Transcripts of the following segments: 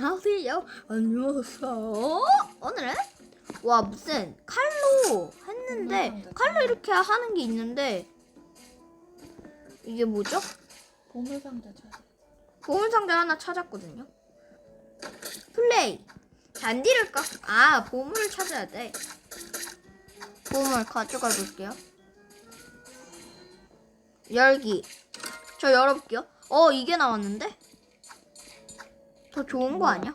안녕하세요. 안녕하세요. 오늘은 와 무슨 칼로 했는데 칼로 이렇게 하는 게 있는데 이게 뭐죠? 보물상자 찾아. 보물 상자 하나 찾았거든요. 플레이 잔디를 깎. 아 보물을 찾아야 돼. 보물 가져가 볼게요. 열기. 저 열어볼게요. 어 이게 나왔는데? 더 좋은 거 아니야?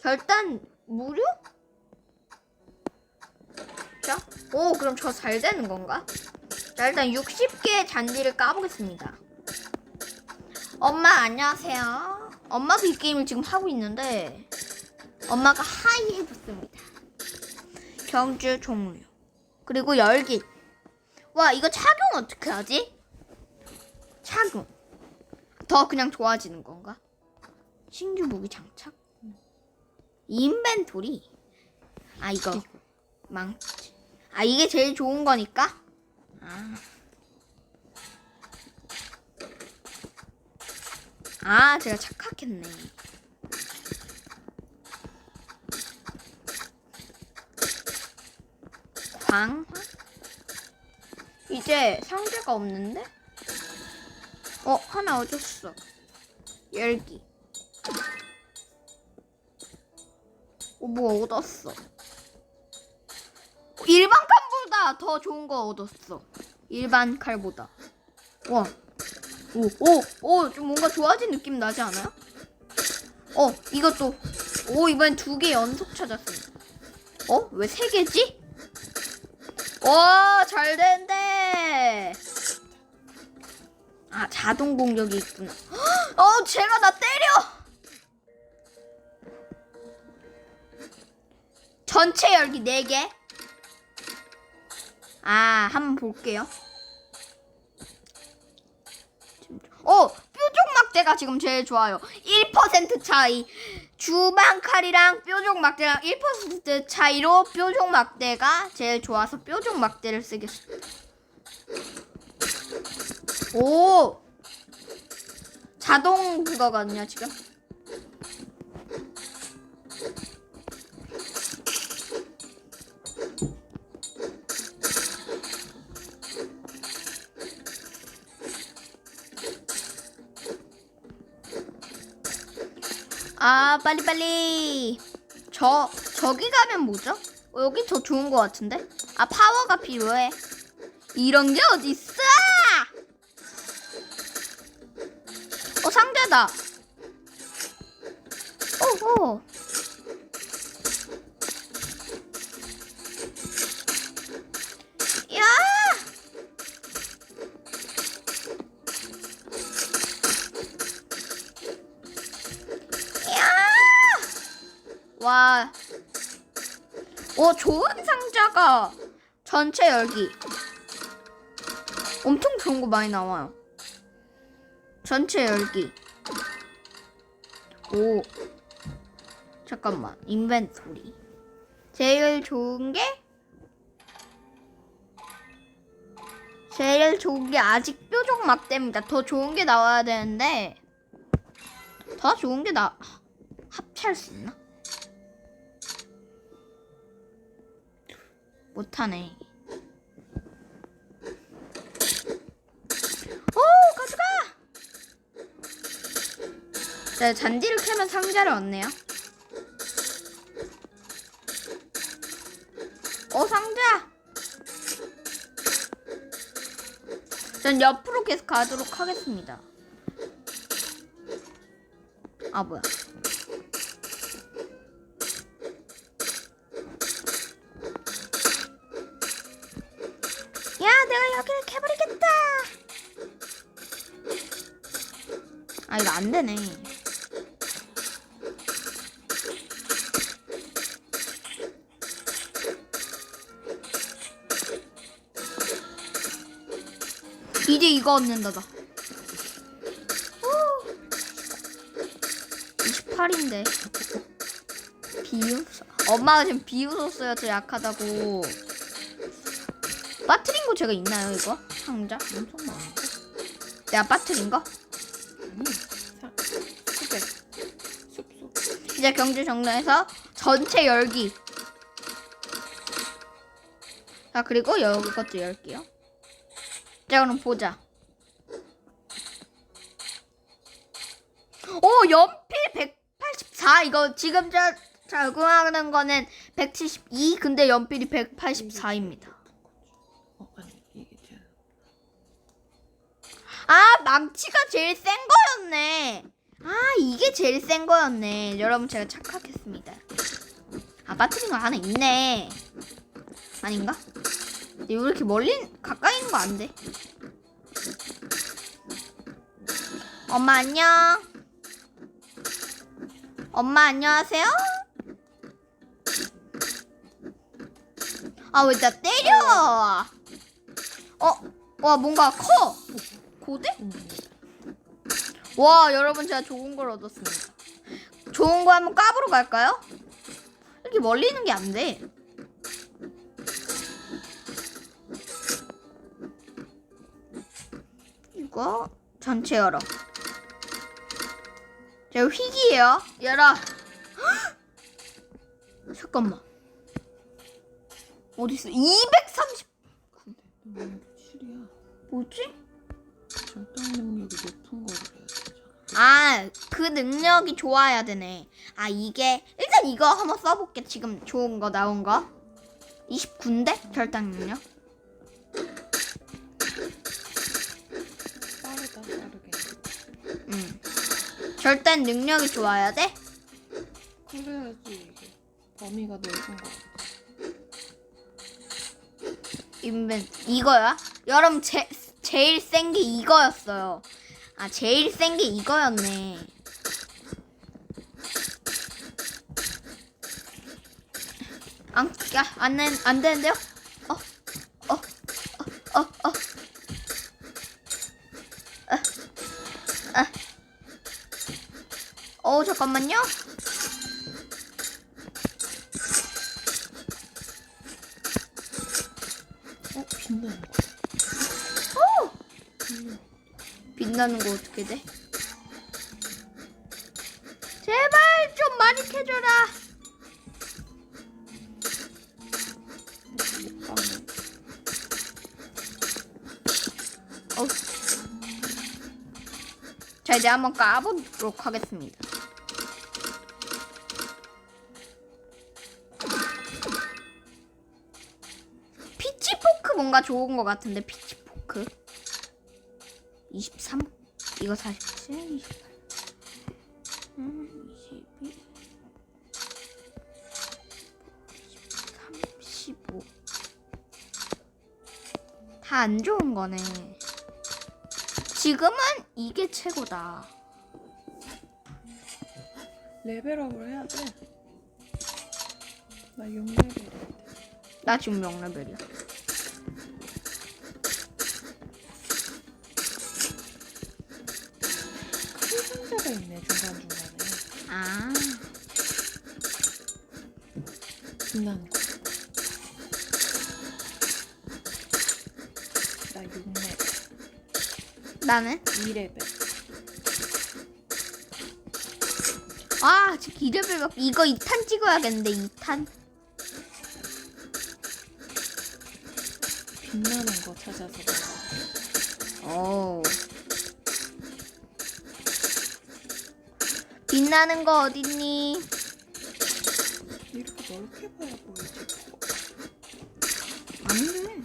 결단 무료? 자, 오 그럼 저 잘 되는 건가? 자 일단 60개 잔디를 까보겠습니다. 엄마 안녕하세요. 엄마도 이 게임을 지금 하고 있는데 엄마가 하이 해줬습니다. 경주 종류 그리고 열기. 와 이거 착용 어떻게 하지? 착용. 더 그냥 좋아지는 건가? 신규 무기 장착. 인벤토리. 아 이거 망치. 아 이게 제일 좋은 거니까. 아. 아, 제가 착각했네. 광화? 이제 상자가 없는데? 어, 하나 얻었어. 열기. 어, 뭐 얻었어. 일반 칼보다 더 좋은 거 얻었어. 일반 칼보다. 와, 오, 오, 오, 좀 뭔가 좋아진 느낌 나지 않아요? 어, 이것도, 오, 이번엔 두 개 연속 찾았습니다. 어? 왜 세 개지? 와, 잘 된대. 아, 자동 공격이 있구나. 헉! 어, 제가 나 때려! 전체 열기 네개 아, 한번 볼게요. 어, 뾰족 막대가 지금 제일 좋아요. 1% 차이. 주방 칼이랑 뾰족 막대랑 1% 차이로 뾰족 막대가 제일 좋아서 뾰족 막대를 쓰겠습니다. 오! 자동 그거거든요, 지금. 아, 빨리 빨리. 저, 저기 가면 뭐죠? 어, 여기 더 좋은 것 같은데? 아, 파워가 필요해. 이런 게 어딨어! 어, 상자다. 오호. 오, 좋은 상자가 전체 열기. 엄청 좋은 거 많이 나와요. 전체 열기. 오. 잠깐만. 인벤토리. 제일 좋은 게 제일 좋은 게 아직 뾰족 막대입니다. 더 좋은 게 나와야 되는데 더 좋은 게 나 합체할 수 있나? 못하네. 오 가져가! 네, 잔디를 캐면 상자를 얻네요. 어 상자! 전 옆으로 계속 가도록 하겠습니다. 아 뭐야? 내가 여기를 캐버리겠다. 아 이거 안 되네. 이제 이거 얻는다 나. 28인데 비웃 엄마가 지금 비웃었어요 저 약하다고 빠트린 거 제가 있나요 이거 상자 엄청 많은데? 내가 빠트린 거 아니. 사, 숲에. 숲, 숲. 이제 경주 정리해서 전체 열기. 자 그리고 여기 것도 열게요. 자 그럼 보자. 오 연필 184 이거 지금 저 적용하는 거는 172 근데 연필이 184입니다. 어 아니 이게 제일 아 망치가 제일 센 거였네. 아 이게 제일 센 거였네. 여러분 제가 착각했습니다. 아 빠뜨린 거 하나 있네. 아닌가? 왜 이렇게 멀리 가까이 있는 거 안 돼? 엄마 안녕. 엄마 안녕하세요. 아 왜 나 때려? 어, 와 뭔가 커. 고대? 음, 와 여러분 제가 좋은 걸 얻었습니다. 좋은 거 한번 까보러 갈까요? 이렇게 멀리 있는 게 안 돼. 이거 전체 열어. 저 휘기예요. 열어. 잠깐만. 어디 있어? 230. 근데 너무 실이야 뭐지? 절단 능력이 높은 거를 해야 되잖아 아, 그 능력이 좋아야 되네. 아, 이게 일단 이거 한번 써볼게. 지금 좋은 거 나온 거. 29인데 절단 능력. 빠르다 빠르게 음. 절단 능력이 좋아야 돼. 그래야지 이게 범위가 넓은 거 인벤 이거야? 여러분 제 제일 센 게 이거였어요. 아, 제일 센 게 이거였네. 안, 야, 안, 된- 안 되는데요? 어, 어, 어, 어, 어. 아, 아. 어, 잠깐만요. 빛나는 거 어떻게 돼? 제발 좀 많이 캐줘라. 어. 자 이제 한번 까보도록 하겠습니다. 피치포크 뭔가 좋은 것 같은데 피치포크 23 이거 47 28 음, 22 35다 안 좋은 거네. 지금은 이게 최고다. 레벨업을 해야 돼 나 6레벨인데 나 지금 몇 레벨이야? 큰 상자가 있네 중간 중간에 아, 빛나는 거. 나 6레벨, 나는? 2레벨. 아, 지금 2레벨 이거 2탄 찍어야겠는데 2탄. 빛나는 거 찾아서 가. 오. 빛나는 거 어딨니? 이렇게 넓게 봐야 보이지. 안 돼.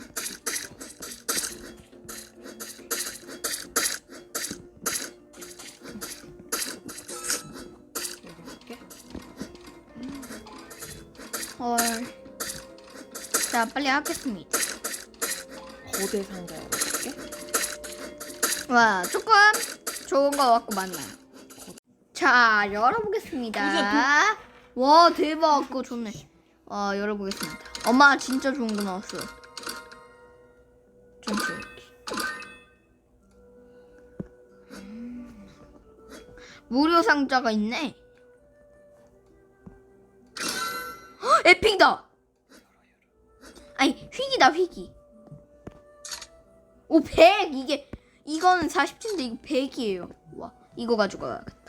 헐. 자, 빨리 하겠습니다. 거대 상자야, 이렇게. 와, 조금 좋은 거 갖고 만나요. 자, 열어보겠습니다. 와, 대박. 그거 좋네. 와, 열어보겠습니다. 엄마 진짜 좋은 거 나왔어요. 전체 이렇게. 음. 무료 상자가 있네. 헉, 에픽이다. 아니, 휘기다, 휘기. 오, 100! 이게, 이거는 40팀인데 이거 100이에요. 와, 이거 가지고 가야겠다.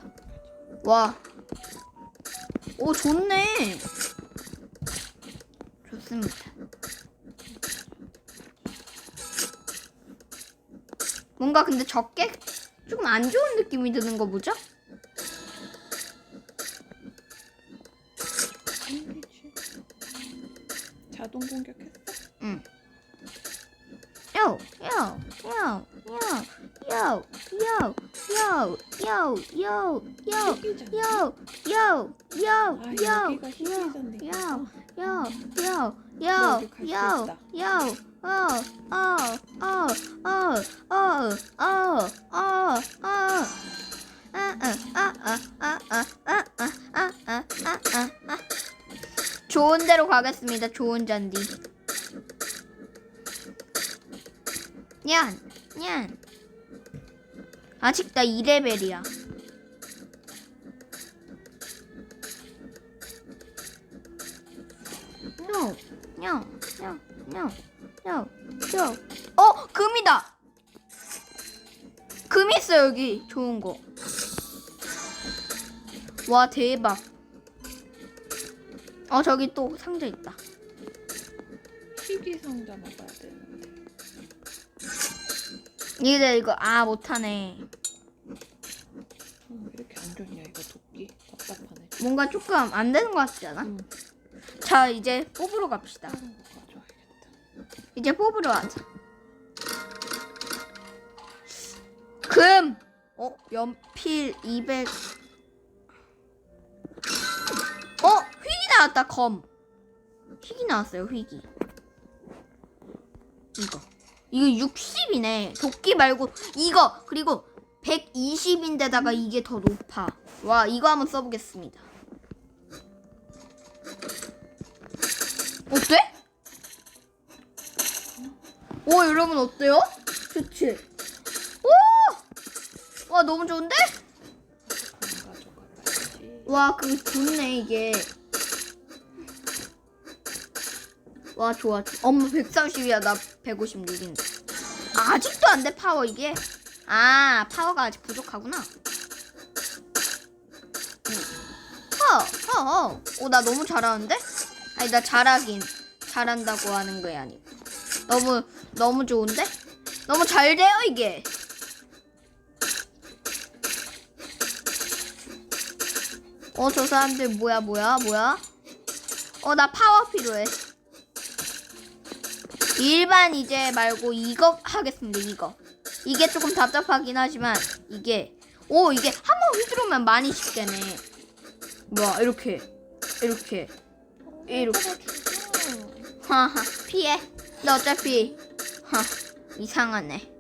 와. 오 좋네. 좋습니다. 뭔가 근데 적게 조금 안 좋은 느낌이 드는 거? 샌드위치. 자동 공격 좋은 데로 가겠습니다. 좋은 잔디. 냔, 냔. 아직 나 2레벨이야. 뇨, 뇨, 뇨, 뇨, 뇨, 뇨. 어, 금이다. 금 있어 여기. 좋은 거. 와 대박. 어 저기 또 상자 있다. 희귀 상자 먹어야 되는데. 이제 이거 아 못하네. 어, 이렇게 안 좋냐 이거 도끼 답답하네. 뭔가 조금 안 되는 것 같지 않아? 응. 자 이제 뽑으러 갑시다. 다른 거. 이제 뽑으러 가자. 금. 어 연필 200. 어 휘기 나왔다 검. 휘기 나왔어요 휘기. 이거. 이거 60이네. 도끼 말고 이거 그리고 120인데다가 이게 더 높아. 와 이거 한번 써보겠습니다. 어때? 오 여러분 어때요? 좋지? 오! 와 너무 좋은데? 와 그거 좋네 이게 와 좋아 엄마 130이야 나 156인데 아직도 안 돼 파워 이게 아 파워가 아직 부족하구나 파워 오나 너무 잘하는데? 아니 나 잘하긴 잘한다고 하는 거야 아니고 너무 너무 좋은데? 너무 잘 돼요 이게? 어 저 사람들 뭐야 뭐야 뭐야? 어 나 파워 필요해. 일반 이제 말고 이거 하겠습니다 이거. 이게 조금 답답하긴 하지만 이게 오 이게 한 번 휘두르면 많이 쉽게네. 뭐야 이렇게 이렇게 이렇게. 죽어. 하하 피해 너 어차피 하 이상하네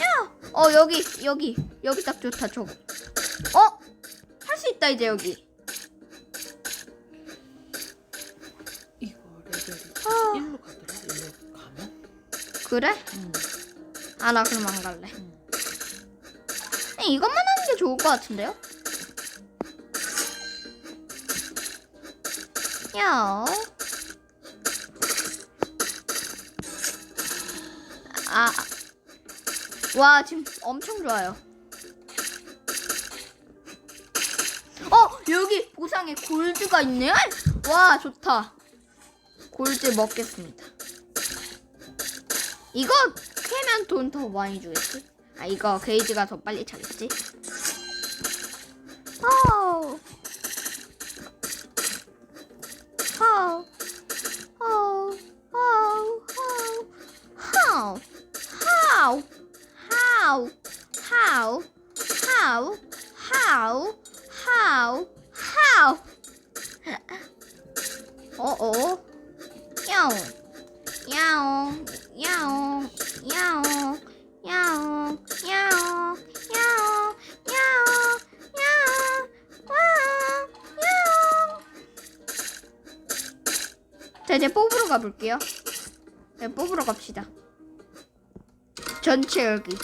야 어 여기 여기 여기 딱 좋다 저거 어 할 수 있다 이제 여기 이거 레벨이 아. 1로 가더라. 1로 가면. 그래 응. 아나 그럼 안 갈래 응. 그냥 이것만 하는 게 좋을 것 같은데요 야 아, 와 지금 엄청 좋아요. 어 여기 보상에 골드가 있네. 와 좋다. 골드 먹겠습니다. 이거 캐면 돈 더 많이 주겠지? 아 이거 게이지가 더 빨리 차겠지? 자, 이제 뽑으러 가볼게요. 네, 뽑으러 갑시다. 전체 여기.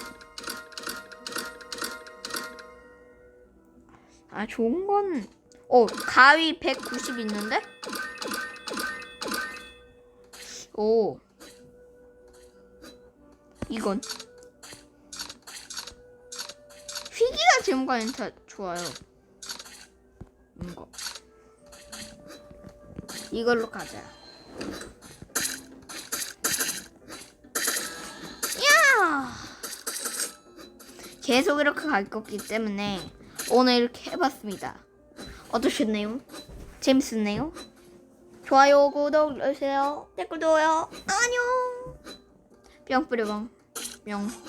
아 좋은 건, 어 가위 190 있는데? 오. 이건 휘기가 지금까지 다 좋아요. 거. 이걸로 가자. 야! 계속 이렇게 갈 거기 때문에 오늘 이렇게 해봤습니다. 어떠셨나요? 재밌었나요? 좋아요, 구독 눌러주세요. 댓글도요. 안녕. 뿅뿌리봉. 뿅, 뿅.